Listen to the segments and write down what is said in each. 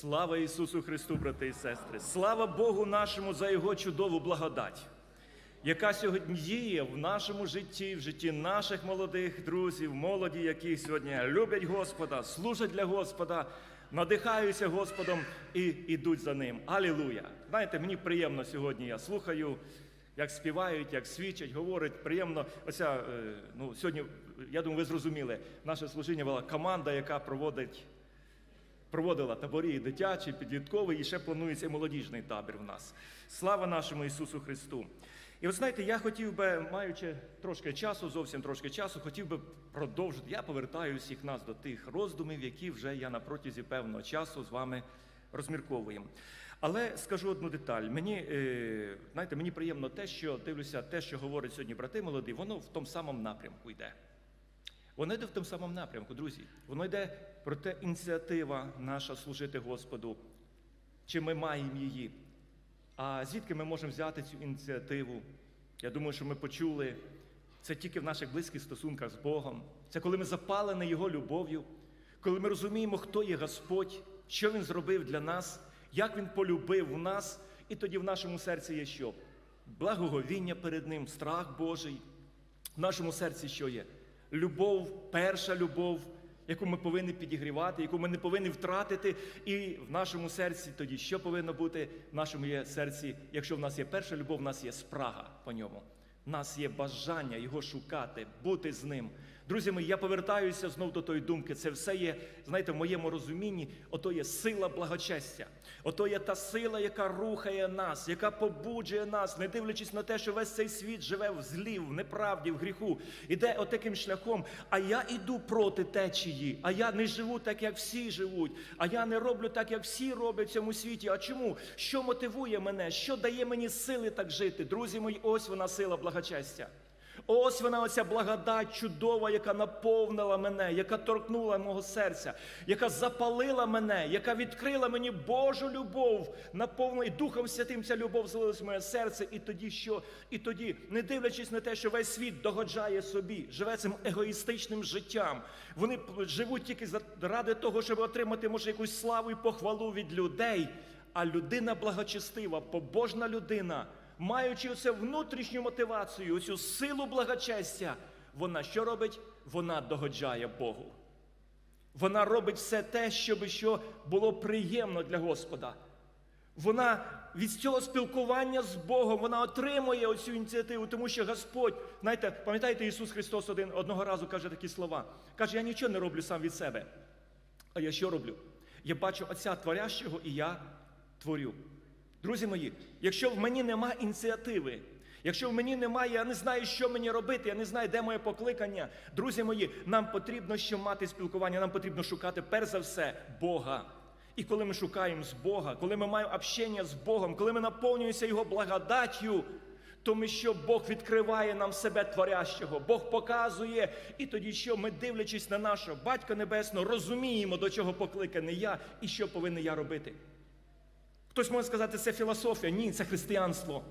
Слава Ісусу Христу, брати і сестри! Слава Богу нашому за Його чудову благодать, яка сьогодні діє в нашому житті, в житті наших молодих друзів, молоді, які сьогодні люблять Господа, служать для Господа, надихаються Господом і йдуть за Ним. Алілуя! Знаєте, мені приємно сьогодні. Я слухаю, як співають, як свідчать, говорять. Приємно. Оця, е, ну, сьогодні, я думаю, ви зрозуміли, наше служіння була команда, яка проводить проводила таборі дитячі, підлітковий, і ще планується молодіжний табір в нас. Слава нашому Ісусу Христу! І от знаєте, я хотів би, маючи трошки часу, зовсім трошки часу, хотів би продовжити. Я повертаю всіх нас до тих роздумів, які вже я на протязі певного часу з вами розмірковуємо. Але скажу одну деталь. Мені, е, знаєте, мені приємно те, що дивлюся, те, що говорять сьогодні брати молоді, воно в тому самому напрямку йде. Воно йде в тому самому напрямку, друзі. Воно йде про те ініціатива наша служити Господу, чи ми маємо її. А звідки ми можемо взяти цю ініціативу? Я думаю, що ми почули це тільки в наших близьких стосунках з Богом. Це коли ми запалені Його любов'ю, коли ми розуміємо, хто є Господь, що Він зробив для нас, як Він полюбив нас, і тоді в нашому серці є що? Благоговіння перед Ним, страх Божий. В нашому серці що є? Любов, перша любов, яку ми повинні підігрівати, яку ми не повинні втратити. І в нашому серці тоді що повинно бути? В нашому є серці, якщо в нас є перша любов, в нас є спрага по ньому. В нас є бажання його шукати, бути з ним. Друзі мої, я повертаюся знов до тої думки. Це все є, знаєте, в моєму розумінні, ото є сила благочестя. Ото є та сила, яка рухає нас, яка побуджує нас, не дивлячись на те, що весь цей світ живе в злі, в неправді, в гріху, іде отаким шляхом. А я іду проти течії, а я не живу так, як всі живуть, а я не роблю так, як всі роблять в цьому світі. А чому? Що мотивує мене? Що дає мені сили так жити? Друзі мої, ось вона сила благочестя. Ось вона, оця благодать чудова, яка наповнила мене, яка торкнула мого серця, яка запалила мене, яка відкрила мені Божу любов, наповнила і Духом Святим ця любов залилась в моє серце. І тоді що? І тоді, не дивлячись на те, що весь світ догоджає собі, живе цим егоїстичним життям. Вони живуть тільки ради того, щоб отримати, може, якусь славу і похвалу від людей. А людина благочестива, побожна людина маючи оце внутрішню мотивацію, оцю силу благочестя, вона що робить? Вона догоджає Богу. Вона робить все те, щоб що було приємно для Господа. Вона від цього спілкування з Богом вона отримує оцю ініціативу, тому що Господь, знаєте, пам'ятаєте, Ісус Христос один одного разу каже такі слова. Каже, я нічого не роблю сам від себе. А я що роблю? Я бачу Отця Творящого і я творю. Друзі мої, якщо в мені немає ініціативи, якщо в мені немає, я не знаю, що мені робити, я не знаю, де моє покликання. Друзі мої, нам потрібно що мати спілкування, нам потрібно шукати перш за все Бога. І коли ми шукаємо з Бога, коли ми маємо общення з Богом, коли ми наповнюємося Його благодаттю, то ми що Бог відкриває нам себе творящого, Бог показує, і тоді, що ми, дивлячись на нашого Батька Небесного, розуміємо, до чого покликаний я і що повинен я робити. Хтось може сказати, це філософія. Ні, це християнство.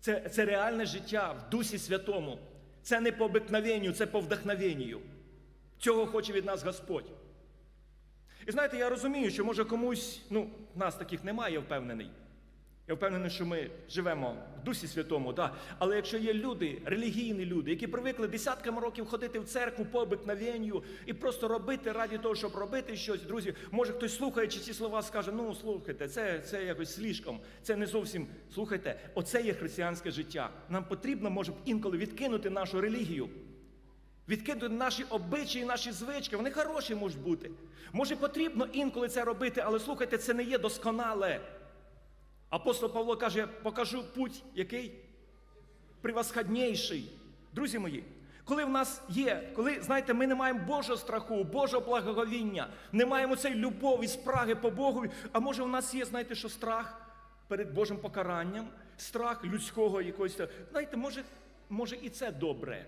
Це це реальне життя в Дусі Святому. Це не по обикновенню, це по вдохновенню. Цього хоче від нас Господь. І знаєте, я розумію, що може комусь, ну, нас таких немає, впевнений. Я впевнений, що ми живемо в Дусі Святому, да. але якщо є люди, релігійні люди, які привикли десятками років ходити в церкву по обикновенню і просто робити раді того, щоб робити щось, друзі, може хтось слухаючи ці слова, скаже, ну слухайте, це це якось слишком, це не зовсім слухайте, оце є християнське життя. Нам потрібно, може, інколи відкинути нашу релігію. Відкинути наші обичаї, наші звички, вони хороші можуть бути. Може, потрібно інколи це робити, але слухайте, це не є досконале. Апостол Павло каже, я покажу путь, який превосходніший. Друзі мої, коли в нас є, коли, знаєте, ми не маємо Божого страху, Божого благоговіння, не маємо цієї любові, спраги по Богу, а може в нас є, знаєте, що страх перед Божим покаранням, страх людського якогось. Знаєте, може, може і це добре.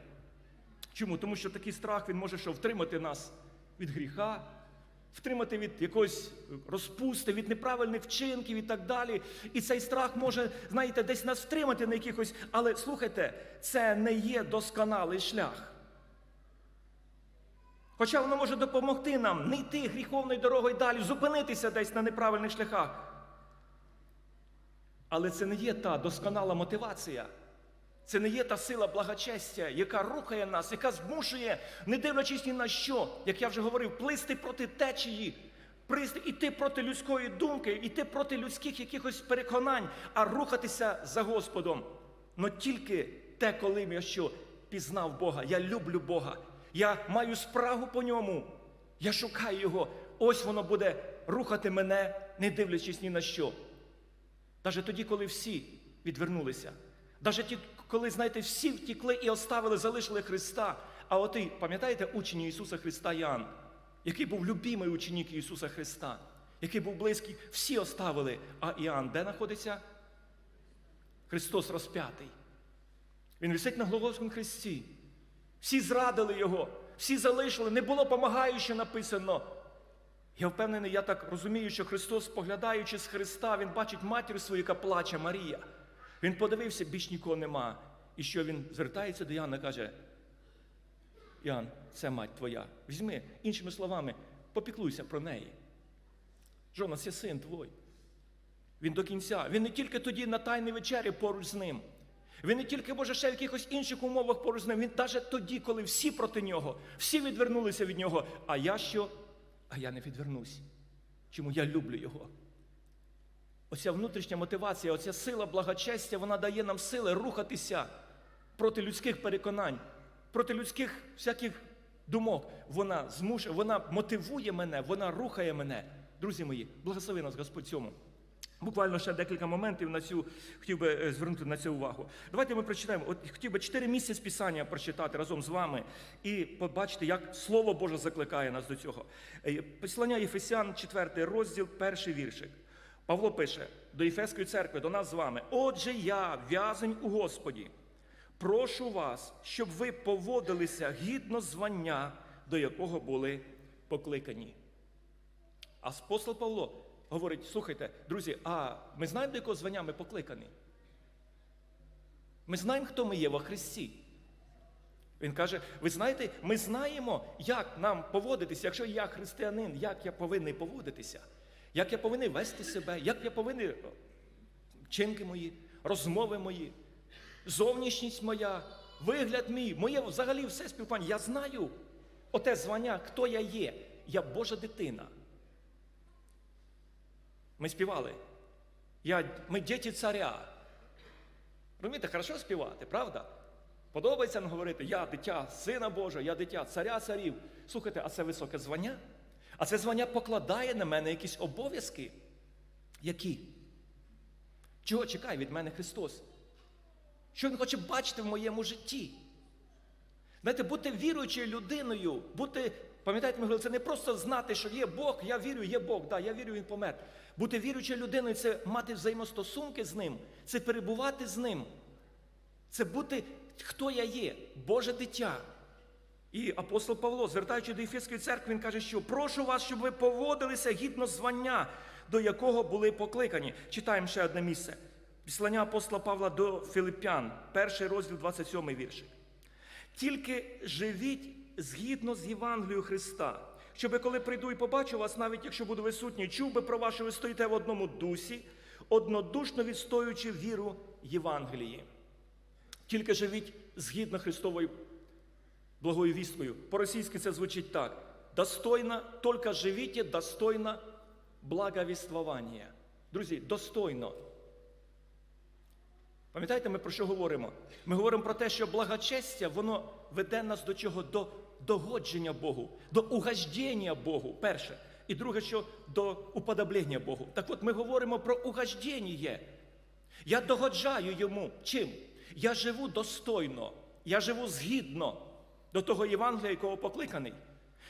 Чому? Тому що такий страх він може що втримати нас від гріха втримати від якоїсь розпусти, від неправильних вчинків і так далі. І цей страх може, знаєте, десь нас втримати на якихось. Але слухайте, це не є досконалий шлях. Хоча воно може допомогти нам не йти гріховною дорогою далі, зупинитися десь на неправильних шляхах. Але це не є та досконала мотивація. Це не є та сила благочестя, яка рухає нас, яка змушує, не дивлячись ні на що, як я вже говорив, плисти проти течії, іти проти людської думки, іти проти людських якихось переконань, а рухатися за Господом. Но тільки те, коли я що пізнав Бога, я люблю Бога, я маю спрагу по ньому, я шукаю Його. Ось воно буде рухати мене, не дивлячись ні на що. Навіть тоді, коли всі відвернулися. Навіть ті, коли, знаєте, всі втікли і оставили, залишили Христа. А от і, пам'ятаєте, учень Ісуса Христа Ян, який був любимий ученик Ісуса Христа, який був близький, всі оставили. А Іоанн де знаходиться? Христос розп'ятий. Він висить на Голгофському хресті. Всі зрадили його, всі залишили, не було помагаючи написано. Я впевнений, я так розумію, що Христос, споглядаючи з Христа, Він бачить матір свою, яка плаче Марія. Він подивився, більш нікого нема. І що він звертається до Іоанна, каже: Іоанн, це мать твоя. Візьми, іншими словами, попіклуйся про неї. Жона, це син твой. Він до кінця. Він не тільки тоді на тайній вечері поруч з ним. Він не тільки, може, ще в якихось інших умовах поруч з ним. Він навіть тоді, коли всі проти нього, всі відвернулися від нього. А я що? А я не відвернусь. Чому я люблю його? Оця внутрішня мотивація, оця сила благочестя, вона дає нам сили рухатися проти людських переконань, проти людських всяких думок. Вона змушує, вона мотивує мене, вона рухає мене. Друзі мої, благослови нас Господь цьому. Буквально ще декілька моментів на цю хотів би е, звернути на це увагу. Давайте ми прочитаємо. От хотів би чотири місця з Писання прочитати разом з вами і побачити, як Слово Боже закликає нас до цього. Е, Послання Єфесян, 4 розділ, перший віршик. Павло пише до Єфеської церкви, до нас з вами. Отже, я, в'язень у Господі, прошу вас, щоб ви поводилися гідно звання, до якого були покликані. А апостол Павло говорить: слухайте, друзі, а ми знаємо, до якого звання ми покликані? Ми знаємо, хто ми є во Христі. Він каже: ви знаєте, ми знаємо, як нам поводитися, якщо я християнин, як я повинен поводитися, як я повинен вести себе, як я повинен вчинки мої, розмови мої, зовнішність моя, вигляд мій, моє взагалі все співпання. Я знаю оте звання, хто я є. Я Божа дитина. Ми співали. Я, Ми діти царя. Розумієте, хорошо співати, правда? Подобається нам говорити, я дитя Сина Божого, я дитя царя царів. Слухайте, а це високе звання? А це звання покладає на мене якісь обов'язки. Які? Чого чекає від мене Христос? Що Він хоче бачити в моєму житті? Знаєте, бути віруючою людиною, бути, пам'ятаєте, ми говорили, це не просто знати, що є Бог, я вірю, є Бог, да, я вірю, Він помер. Бути віруючою людиною це мати взаємостосунки з ним, це перебувати з ним. Це бути, хто я є, Боже дитя. І апостол Павло, звертаючи до Ефесської церкви, він каже, що прошу вас, щоб ви поводилися гідно звання, до якого були покликані. Читаємо ще одне місце. Післання апостола Павла до Филиппян, перший розділ 27 віршик. Тільки живіть згідно з Євангелією Христа, щоби коли прийду і побачу вас, навіть якщо буду висутній, чув би про вас, що ви стоїте в одному дусі, однодушно відстоюючи віру Євангелії. Тільки живіть згідно Христовою благою вісткою. По-російськи це звучить так: достойно, тільки живіть достойно благовіствування. Друзі, достойно. Пам'ятаєте, ми про що говоримо? Ми говоримо про те, що благочестя, воно веде нас до чого? До догодження Богу, до угождення Богу. Перше. І друге, що до уподоблення Богу. Так от ми говоримо про угождення. Я догоджаю йому. Чим? Я живу достойно, я живу згідно до того Євангелія, якого покликаний.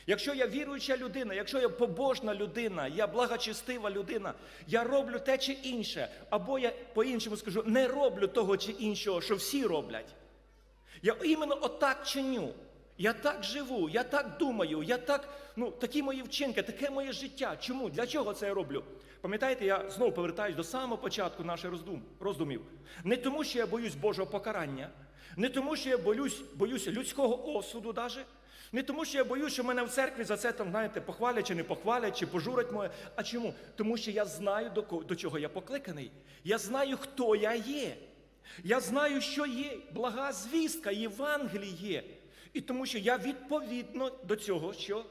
Якщо я віруюча людина, якщо я побожна людина, я благочестива людина, я роблю те чи інше, або я по-іншому скажу, не роблю того чи іншого, що всі роблять. Я іменно отак чиню. Я так живу, я так думаю, я так, ну, такі мої вчинки, таке моє життя. Чому? Для чого це я роблю? Пам'ятаєте, я знову повертаюсь до самого початку наших роздум, роздумів. Не тому, що я боюсь Божого покарання, не тому, що я боюсь, боюсь людського осуду, даже, Не тому, що я боюсь, що мене в церкві за це там, знаєте, похвалять чи не похвалять, чи пожурять моє. А чому? Тому що я знаю, до, ко- до чого я покликаний. Я знаю, хто я є. Я знаю, що є блага звістка, Євангеліє. І тому що я відповідно до цього, що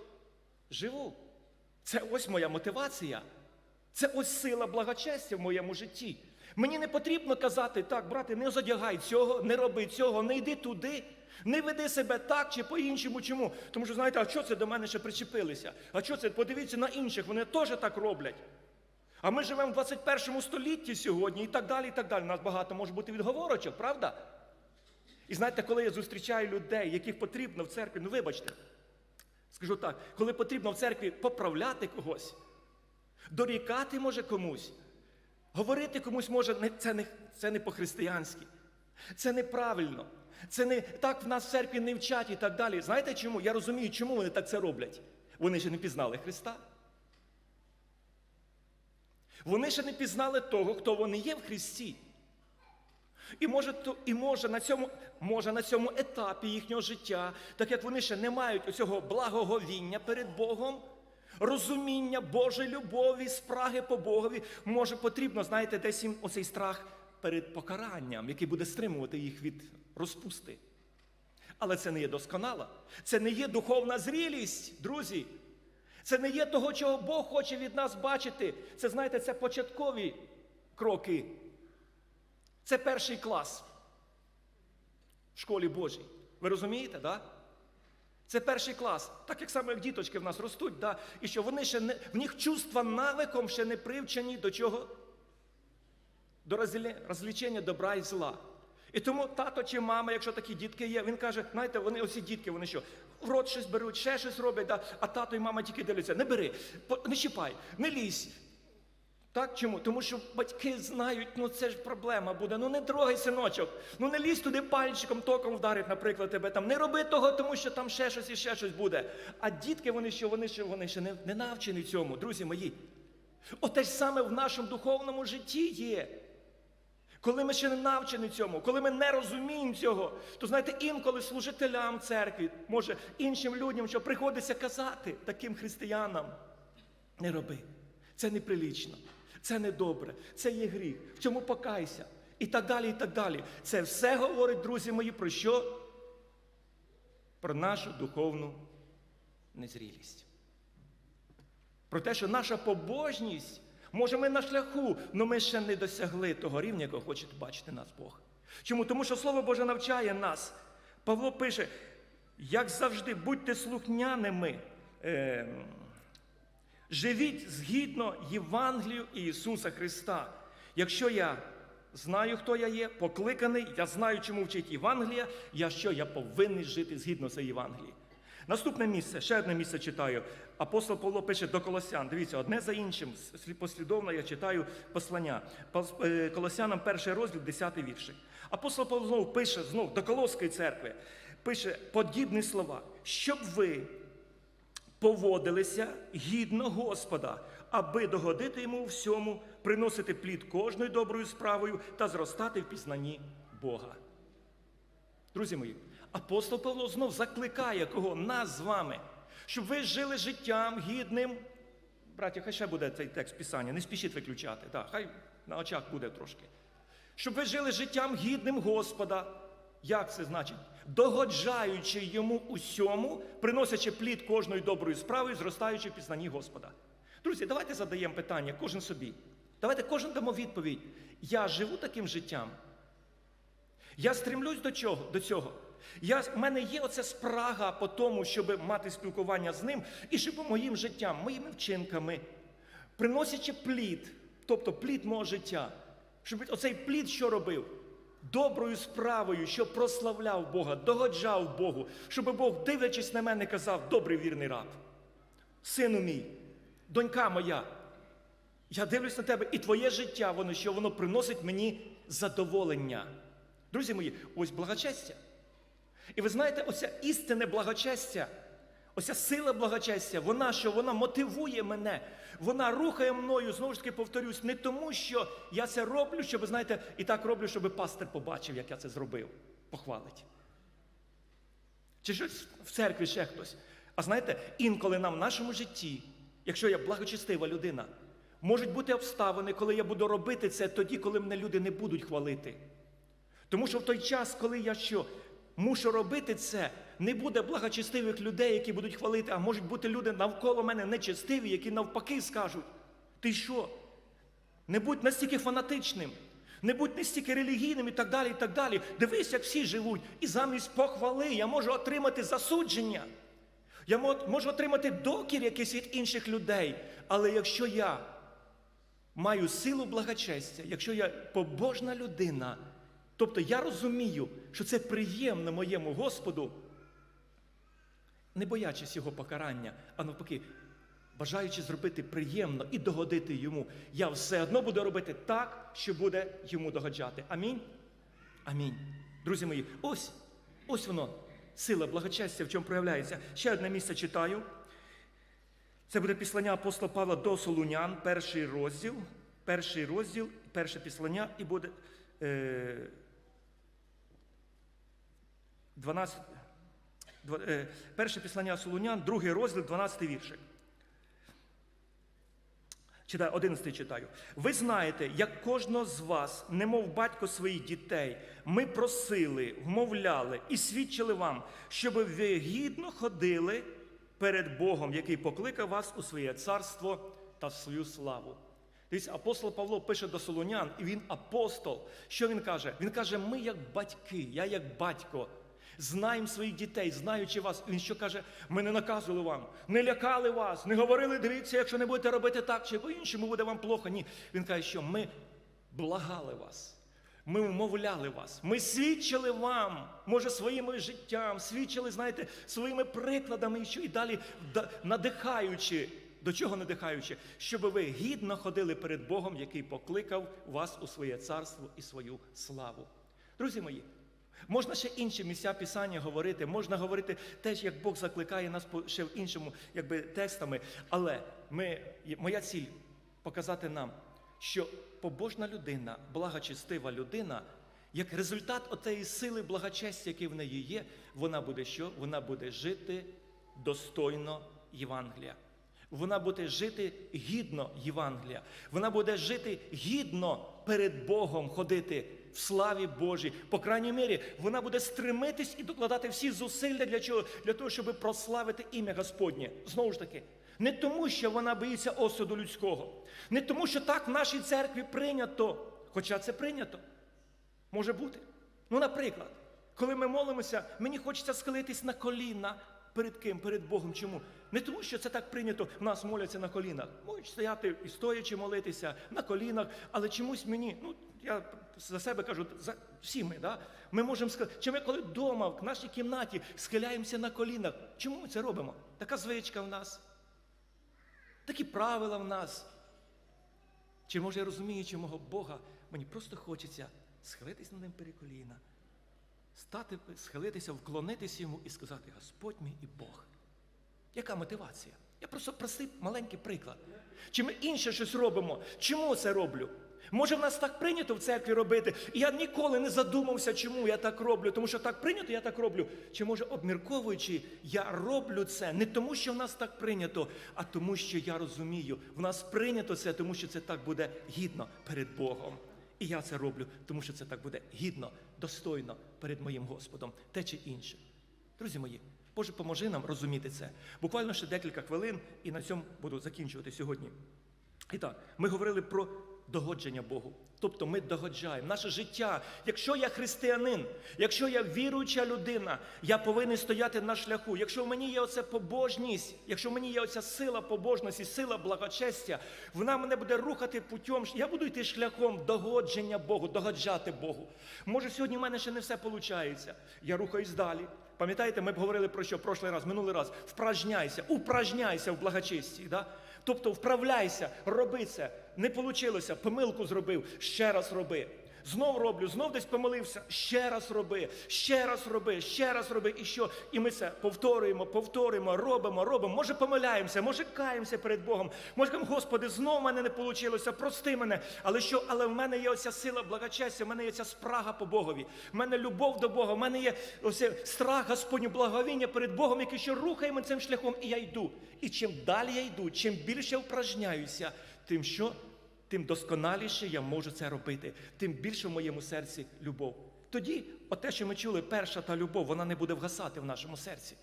живу. Це ось моя мотивація. Це ось сила благочестя в моєму житті. Мені не потрібно казати, так, брате, не задягай цього, не роби цього, не йди туди, не веди себе так чи по-іншому. Чому? Тому що, знаєте, а що це до мене ще причепилися? А що це? Подивіться на інших, вони теж так роблять. А ми живемо в 21 столітті сьогодні і так далі, і так далі. У нас багато може бути відговорочок, правда? І знаєте, коли я зустрічаю людей, яких потрібно в церкві, ну вибачте, скажу так, коли потрібно в церкві поправляти когось, дорікати може комусь, говорити комусь може, це не, це не по-християнськи, це неправильно. Це не так в нас в церкві не вчать і так далі. Знаєте чому? Я розумію, чому вони так це роблять. Вони ще не пізнали Христа. Вони ще не пізнали того, хто вони є в Христі. І може, то, і може, на цьому, може на цьому етапі їхнього життя, так як вони ще не мають оцього благоговіння перед Богом, розуміння Божої любові, спраги по Богові, може потрібно, знаєте, десь їм оцей страх перед покаранням, який буде стримувати їх від розпусти. Але це не є досконала, це не є духовна зрілість, друзі. Це не є того, чого Бог хоче від нас бачити. Це, знаєте, це початкові кроки. Це перший клас в школі Божій. Ви розумієте, да? Це перший клас. Так як саме як діточки в нас ростуть, да? і що вони ще не, в них чувства навиком ще не привчені до чого? До розлічення добра і зла. І тому тато чи мама, якщо такі дітки є, він каже, знаєте, вони оці дітки, вони що, в рот щось беруть, ще щось роблять, да? а тато і мама тільки дивляться, не бери, не чіпай, не лізь. Так чому? Тому що батьки знають, ну це ж проблема буде. Ну не трогай синочок. Ну не лізь туди пальчиком, током вдарить, наприклад, тебе там. Не роби того, тому що там ще щось і ще щось буде. А дітки, вони що, вони ще, вони ще не, не навчені цьому, друзі мої. Оте ж саме в нашому духовному житті є. Коли ми ще не навчені цьому, коли ми не розуміємо цього, то знаєте, інколи служителям церкві, може іншим людям, що приходиться казати таким християнам, не роби. Це неприлічно, це недобре, це є гріх. В цьому покайся. І так далі, і так далі. Це все говорить, друзі мої, про що? Про нашу духовну незрілість. Про те, що наша побожність, може, ми на шляху, але ми ще не досягли того рівня, якого хоче бачити нас Бог. Чому? Тому що Слово Боже навчає нас. Павло пише, як завжди, будьте слухняними. Е, Живіть згідно Євангелію Ісуса Христа. Якщо я знаю, хто я є, покликаний, я знаю, чому вчить Євангелія, я що? Я повинен жити згідно з Євангелії. Наступне місце, ще одне місце читаю. Апостол Павло пише до Колосян. Дивіться, одне за іншим, слі- послідовно я читаю послання. Е, Колосянам перший розділ, 10 віршик. Апостол Павло знову пише знов до Колоської церкви, пише подібні слова, щоб ви поводилися гідно Господа, аби догодити йому у всьому, приносити плід кожною доброю справою та зростати в пізнанні Бога. Друзі мої, апостол Павло знов закликає кого? Нас з вами, щоб ви жили життям гідним. Браті, хай ще буде цей текст Писання, не спішіть виключати. Так, хай на очах буде трошки. Щоб ви жили життям гідним Господа. Як це значить? Догоджаючи йому усьому, приносячи плід кожної доброї справи, зростаючи в пізнанні Господа. Друзі, давайте задаємо питання кожен собі. Давайте кожен дамо відповідь. Я живу таким життям. Я стремлюсь до чого? До цього. Я, в мене є оця спрага по тому, щоб мати спілкування з ним, і щоб моїм життям, моїми вчинками, приносячи плід, тобто плід мого життя, щоб оцей плід що робив? Доброю справою, що прославляв Бога, догоджав Богу, щоб Бог, дивлячись на мене, казав, добрий вірний раб, сину мій, донька моя, я дивлюсь на тебе, і твоє життя, воно що воно приносить мені задоволення. Друзі мої, ось благочестя. І ви знаєте, оця істинне благочестя, оця сила благочестя, вона що вона мотивує мене, вона рухає мною, знову ж таки повторюсь, не тому, що я це роблю, щоб, знаєте, і так роблю, щоб пастир побачив, як я це зробив, похвалить. чи щось в церкві ще хтось. А знаєте, інколи нам в нашому житті, якщо я благочестива людина, можуть бути обставини, коли я буду робити це тоді, коли мене люди не будуть хвалити. Тому що в той час, коли я що мушу робити це, не буде благочестивих людей, які будуть хвалити, а можуть бути люди навколо мене нечестиві, які навпаки скажуть: ти що? Не будь настільки фанатичним, не будь настільки релігійним і так далі. і так далі. Дивись, як всі живуть. І замість похвали я можу отримати засудження. Я можу отримати докір якийсь від інших людей. Але якщо я маю силу благочестя, якщо я побожна людина, тобто я розумію, що це приємно моєму Господу, не боячись його покарання, а навпаки, бажаючи зробити приємно і догодити йому, я все одно буду робити так, що буде йому догоджати. Амінь. Амінь. Друзі мої, ось, ось воно, сила благочестя, в чому проявляється. Ще одне місце читаю. Це буде післання апостола Павла до Солунян, перший розділ, перший розділ, перше післання, і буде е, 12, е, перше післання Солунян, другий розділ, 12 віршик. Читаю, 11 читаю. Ви знаєте, як кожного з вас, немов батько своїх дітей, ми просили, вмовляли і свідчили вам, щоб ви гідно ходили перед Богом, який покликав вас у своє царство та свою славу. Дивіться, апостол Павло пише до Солонян, і він апостол. Що він каже? Він каже: ми як батьки, я як батько. Знаємо своїх дітей, знаючи вас. Він що каже, ми не наказували вам, не лякали вас, не говорили, дивіться, якщо не будете робити так чи по-іншому, буде вам плохо. Ні. Він каже, що ми благали вас. Ми вмовляли вас, ми свідчили вам, може, своїм життям, свідчили, знаєте, своїми прикладами і що і далі надихаючи. До чого надихаючи? Щоб ви гідно ходили перед Богом, який покликав вас у своє царство і свою славу. Друзі мої, можна ще інші місця Писання говорити, можна говорити теж, як Бог закликає нас ще в іншому якби, текстами. Але ми, моя ціль показати нам, що побожна людина, благочестива людина, як результат отеї сили благочестя, яке в неї є, вона буде що? Вона буде жити достойно Євангелія. Вона буде жити гідно Євангелія. Вона буде жити гідно перед Богом ходити в славі Божій. По крайній мірі, вона буде стремитись і докладати всі зусилля для чого? Для того, щоб прославити ім'я Господнє. Знову ж таки, не тому, що вона боїться осуду людського, не тому, що так в нашій церкві прийнято, хоча це прийнято. Може бути. Ну, наприклад, коли ми молимося, мені хочеться схилитись на коліна. Перед ким? Перед Богом. Чому? Не тому, що це так прийнято, в нас моляться на колінах. Можуть стояти і стоячи молитися на колінах, але чомусь мені, ну я за себе кажу, за всі ми, да? ми можемо сказати, чи ми коли вдома, в нашій кімнаті схиляємося на колінах. Чому ми це робимо? Така звичка в нас, такі правила в нас. Чи може я розуміючи мого Бога, мені просто хочеться схилитись на ним перед коліна, стати, схилитися, вклонитися йому і сказати, Господь мій і Бог. Яка мотивація? Я просто простий маленький приклад. Чи ми інше щось робимо? Чому це роблю? Може, в нас так прийнято в церкві робити, і я ніколи не задумався, чому я так роблю, тому що так прийнято, я так роблю. Чи може, обмірковуючи, я роблю це не тому, що в нас так прийнято, а тому, що я розумію, в нас прийнято це, тому що це так буде гідно перед Богом. І я це роблю, тому що це так буде гідно, достойно перед моїм Господом, те чи інше. Друзі мої, Боже, поможи нам розуміти це. Буквально ще декілька хвилин, і на цьому буду закінчувати сьогодні. І так, ми говорили про догодження Богу. Тобто ми догоджаємо наше життя. Якщо я християнин, якщо я віруюча людина, я повинен стояти на шляху. Якщо в мені є оця побожність, якщо в мені є оця сила побожності, сила благочестя, вона мене буде рухати путем. Я буду йти шляхом догодження Богу, догоджати Богу. Може, сьогодні в мене ще не все виходить. Я рухаюсь далі. Пам'ятаєте, ми б говорили про що прошлий раз, минулий раз. Впражняйся, упражняйся в благочесті. Да? Тобто вправляйся, роби це. Не вийшло, помилку зробив, ще раз роби. Знов роблю, знов десь помилився. Ще раз роби, ще раз роби, ще раз роби. І що? І ми це повторюємо, повторюємо, робимо, робимо. Може, помиляємося, може, каємося перед Богом. Може, кажемо, Господи, знов в мене не вийшло, прости мене. Але що? Але в мене є оця сила благочестя, в мене є ця спрага по Богові. В мене любов до Бога, в мене є оце страх Господню благовіння перед Богом, який що рухає мене цим шляхом, і я йду. І чим далі я йду, чим більше впражняюся, тим що? Тим досконаліше я можу це робити, тим більше в моєму серці любов. Тоді, оте, що ми чули, перша та любов, вона не буде вгасати в нашому серці.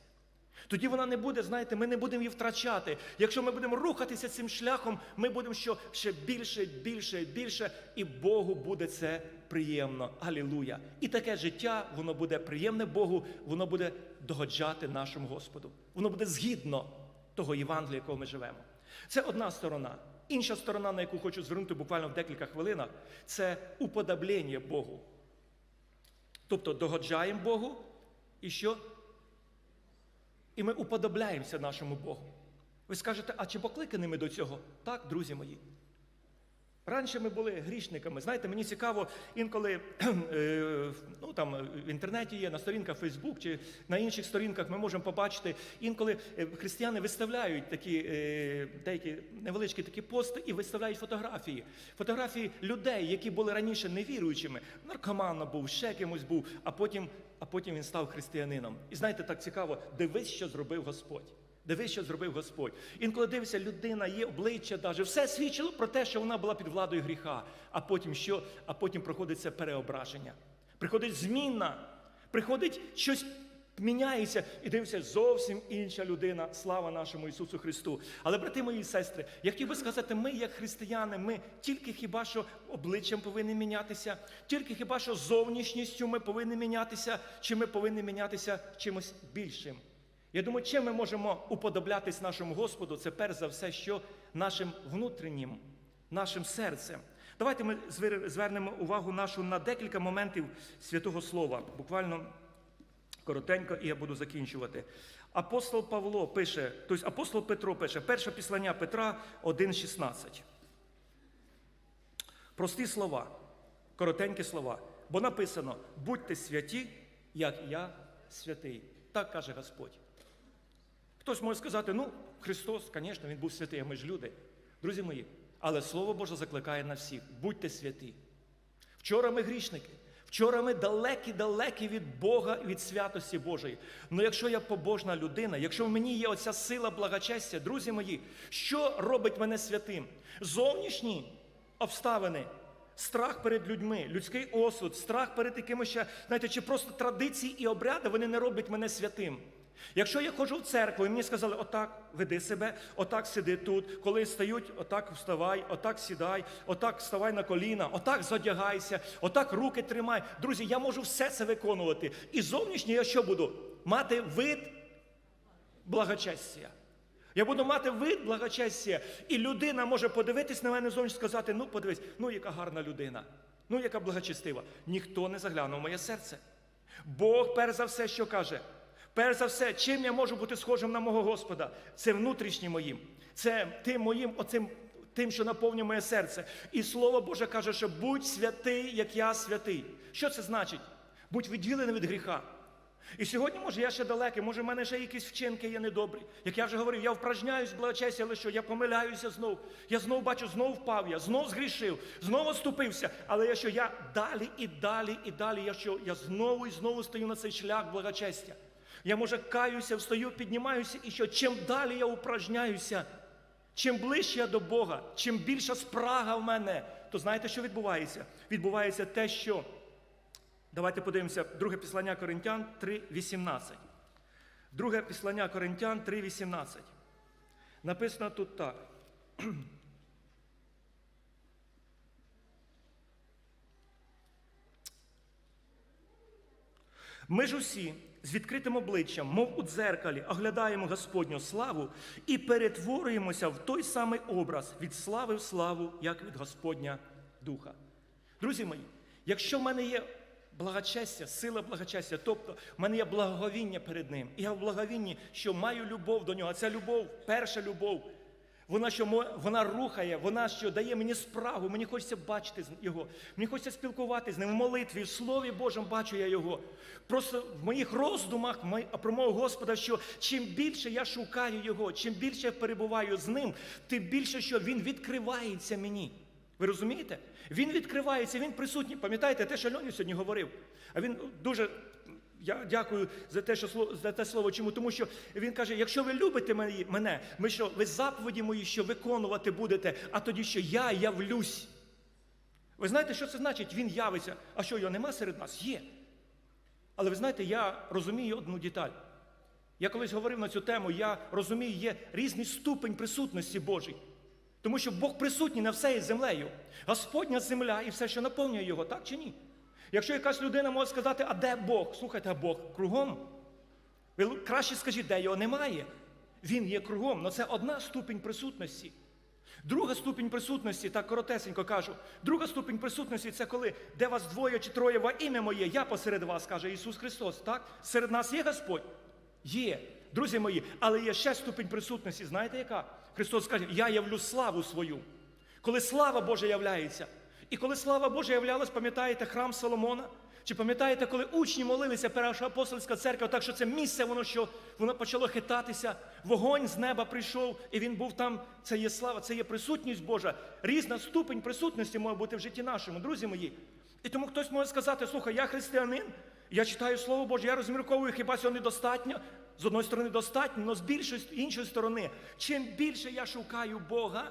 Тоді вона не буде, знаєте, ми не будемо її втрачати. Якщо ми будемо рухатися цим шляхом, ми будемо що ще більше, більше, більше, і Богу буде це приємно. Алілуя! І таке життя, воно буде приємне Богу, воно буде догоджати нашому Господу. Воно буде згідно того Євангелія, якого ми живемо. Це одна сторона. Інша сторона, на яку хочу звернути буквально в декілька хвилинах, це уподоблення Богу. Тобто догоджаємо Богу і що? І ми уподобляємося нашому Богу. Ви скажете, а чи покликані ми до цього? Так, друзі мої. Раніше ми були грішниками. Знаєте, мені цікаво, інколи е, ну, там, в інтернеті є, на сторінках Facebook чи на інших сторінках ми можемо побачити, інколи е, християни виставляють такі е, деякі невеличкі такі пости і виставляють фотографії. Фотографії людей, які були раніше невіруючими. Наркоманом був, ще кимось був, а потім, а потім він став християнином. І знаєте, так цікаво, дивись, що зробив Господь. Дивись, що зробив Господь. Інколи дивишся, людина є обличчя, даже все свідчило про те, що вона була під владою гріха. А потім що? А потім проходить це переображення. Приходить зміна, приходить щось. Міняється і дивишся зовсім інша людина. Слава нашому Ісусу Христу. Але, брати мої сестри, я хотів би сказати, ми, як християни, ми тільки хіба що обличчям повинні мінятися, тільки хіба що зовнішністю ми повинні мінятися, чи ми повинні мінятися чимось більшим. Я думаю, чим ми можемо уподоблятись нашому Господу, це перш за все, що нашим внутрішнім, нашим серцем. Давайте ми звернемо увагу нашу на декілька моментів святого Слова. Буквально коротенько, і я буду закінчувати. Апостол Павло пише, тобто апостол Петро пише, перше післання Петра 1,16. Прості слова, коротенькі слова. Бо написано: будьте святі, як я святий. Так каже Господь. Хтось може сказати, ну, Христос, звісно, Він був святий, а ми ж люди. Друзі мої, але Слово Боже закликає на всіх: будьте святі. Вчора ми грішники. Вчора ми далекі-далекі від Бога і від святості Божої. Ну якщо я побожна людина, якщо в мені є оця сила благочестя, друзі мої, що робить мене святим? Зовнішні обставини, страх перед людьми, людський осуд, страх перед якимось знаєте, чи просто традиції і обряди, вони не роблять мене святим. Якщо я ходжу в церкву і мені сказали, отак веди себе, отак сиди тут, коли стають, отак вставай, отак сідай, отак вставай на коліна, отак задягайся, отак руки тримай. Друзі, я можу все це виконувати. І зовнішнє я що буду? Мати вид благочестя. Я буду мати вид благочестя, і людина може подивитись на мене зовнішньо і сказати: ну, подивись, ну яка гарна людина, ну яка благочестива. Ніхто не заглянув в моє серце. Бог, перш за все, що каже. Перш за все, чим я можу бути схожим на мого Господа? Це внутрішнім моїм, це тим моїм, оцим, тим, що наповнює моє серце. І Слово Боже каже, що будь святий, як я святий. Що це значить? Будь відділений від гріха. І сьогодні, може, я ще далекий, може, в мене ще якісь вчинки є недобрі. Як я вже говорив, я впражняюсь в благочесті, але що я помиляюся знов. Я знов бачу, знов впав я, знов згрішив, знову оступився. Але я що я далі і далі і далі, я що я знову і знову стою на цей шлях благочестя. Я, може, каюся, встаю, піднімаюся, і що чим далі я упражняюся, чим ближче я до Бога, чим більша спрага в мене, то знаєте, що відбувається? Відбувається те, що. Давайте подивимося, друге післання Коринтян 3,18. Друге післання Коринтян 3,18. Написано тут так. Ми ж усі з відкритим обличчям, мов у дзеркалі, оглядаємо Господню славу і перетворюємося в той самий образ від слави в славу, як від Господня Духа. Друзі мої, якщо в мене є благочестя, сила благочестя, тобто в мене є благовіння перед Ним, і я в благовінні, що маю любов до нього, ця любов, перша любов, Вона що вона рухає, вона що дає мені справу, мені хочеться бачити його, мені хочеться спілкуватися з ним в молитві, в Слові Божому бачу я його. Просто в моїх роздумах про мого Господа, що чим більше я шукаю його, чим більше я перебуваю з ним, тим більше що він відкривається мені. Ви розумієте? Він відкривається, він присутній. Пам'ятаєте те, що Льоні сьогодні говорив? А він дуже. Я дякую за те, що за те слово. Чому? Тому що він каже: якщо ви любите мене, ми що ви заповіді мої, що виконувати будете, а тоді що я явлюсь. Ви знаєте, що це значить? Він явиться. А що його нема серед нас? Є. Але ви знаєте, я розумію одну деталь. Я колись говорив на цю тему, я розумію, є різний ступень присутності Божій. Тому що Бог присутній на всією землею. Господня земля і все, що наповнює його, так чи ні? Якщо якась людина може сказати, а де Бог? Слухайте, а Бог кругом. Ви краще скажіть, де його немає. Він є кругом, але це одна ступінь присутності. Друга ступінь присутності, так коротесенько кажу. Друга ступінь присутності це коли, де вас двоє чи троє во ім'я моє, я посеред вас, каже Ісус Христос. Так? Серед нас є Господь? Є. Друзі мої, але є ще ступінь присутності. Знаєте яка? Христос каже, я явлю славу свою. Коли слава Божа являється. І коли слава Божа являлась, пам'ятаєте храм Соломона? Чи пам'ятаєте, коли учні молилися, перша апостольська церква, так що це місце, воно що воно почало хитатися, вогонь з неба прийшов, і він був там. Це є слава, це є присутність Божа. Різна ступень присутності може бути в житті нашому, друзі мої. І тому хтось може сказати: слухай, я християнин, я читаю Слово Боже, я розмірковую, хіба цього недостатньо? З одної сторони достатньо, але з більшої іншої сторони, чим більше я шукаю Бога,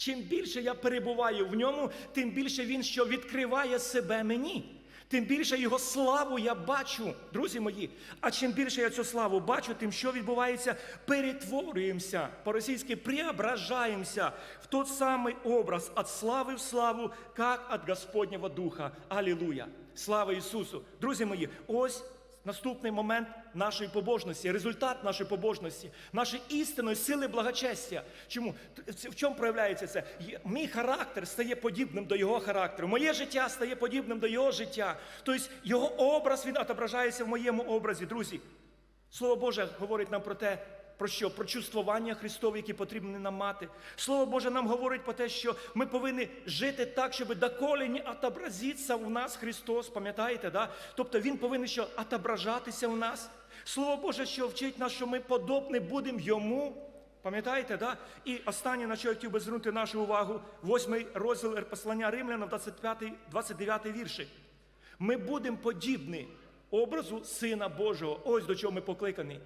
Чим більше я перебуваю в ньому, тим більше він що відкриває себе мені. Тим більше його славу я бачу, друзі мої. А чим більше я цю славу бачу, тим що відбувається, перетворюємося, по-російськи преображаємося в тот самий образ від слави в славу, як від Господнього Духа. Алілуя! Слава Ісусу! Друзі мої, ось Наступний момент нашої побожності, результат нашої побожності, нашої істинної сили благочестя. Чому? В чому проявляється це? Мій характер стає подібним до його характеру. Моє життя стає подібним до його життя. Тобто його образ він отображається в моєму образі, друзі. Слово Боже говорить нам про те, про що? Про чувствування Христове, які потрібні нам мати. Слово Боже нам говорить про те, що ми повинні жити так, щоб доколе не отобразиться в нас Христос, пам'ятаєте, да? Тобто Він повинен що отображатися в нас. Слово Боже, що вчить нас, що ми подобні будемо Йому. Пам'ятаєте, да? І останнє, на що я хотів би звернути нашу увагу, восьмий розділ послання Римляна, 25, 29 вірші. Ми будемо подібні образу Сина Божого. Ось до чого ми покликані.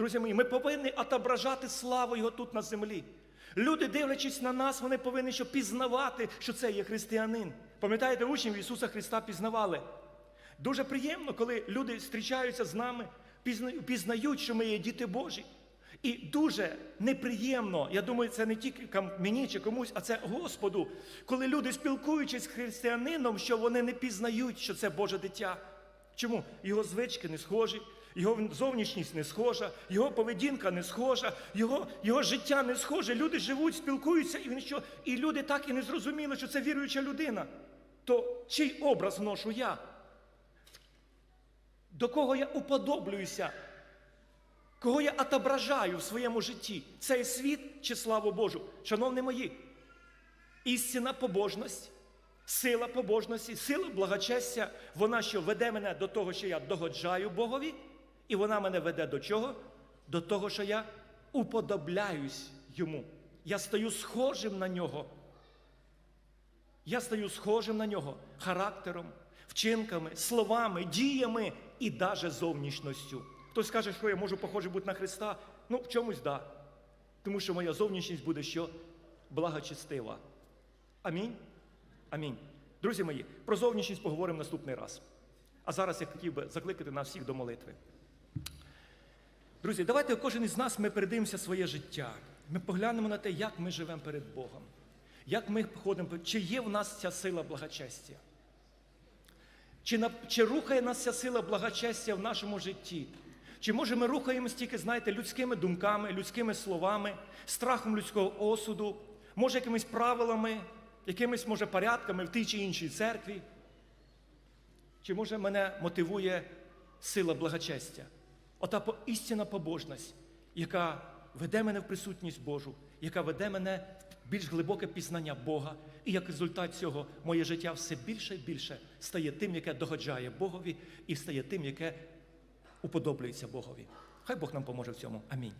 Друзі мої, ми повинні отображати славу Його тут на землі. Люди, дивлячись на нас, вони повинні що пізнавати, що це є християнин. Пам'ятаєте, учнів Ісуса Христа пізнавали. Дуже приємно, коли люди зустрічаються з нами, пізнають, що ми є діти Божі. І дуже неприємно, я думаю, це не тільки мені чи комусь, а це Господу, коли люди, спілкуючись з християнином, що вони не пізнають, що це Боже дитя. Чому? Його звички не схожі, його зовнішність не схожа, його поведінка не схожа, його, його життя не схоже. Люди живуть, спілкуються, і він що? І люди так і не зрозуміли, що це віруюча людина. То чий образ вношу я? До кого я уподоблююся? Кого я отображаю в своєму житті? Цей світ чи славу Божу? Шановні мої, істинна побожність, сила побожності, сила благочестя, вона що веде мене до того, що я догоджаю Богові, і вона мене веде до чого? До того, що я уподобляюсь йому. Я стаю схожим на нього. Я стаю схожим на нього характером, вчинками, словами, діями і навіть зовнішністю. Хтось скаже, що я можу похожий бути на Христа. Ну, в чомусь да. Тому що моя зовнішність буде що? Благочестива. Амінь. Амінь. Друзі мої, про зовнішність поговоримо наступний раз. А зараз я хотів би закликати нас всіх до молитви. Друзі, давайте кожен із нас ми передивимося своє життя. Ми поглянемо на те, як ми живемо перед Богом. Як ми ходимо, чи є в нас ця сила благочестя? Чи, на, чи рухає нас ця сила благочестя в нашому житті? Чи може ми рухаємось тільки, знаєте, людськими думками, людськими словами, страхом людського осуду, може якимись правилами, якимись, може, порядками в тій чи іншій церкві? Чи може мене мотивує сила благочестя? Ота істинна побожність, яка веде мене в присутність Божу, яка веде мене в більш глибоке пізнання Бога. І як результат цього моє життя все більше і більше стає тим, яке догоджає Богові, і стає тим, яке уподоблюється Богові. Хай Бог нам поможе в цьому. Амінь.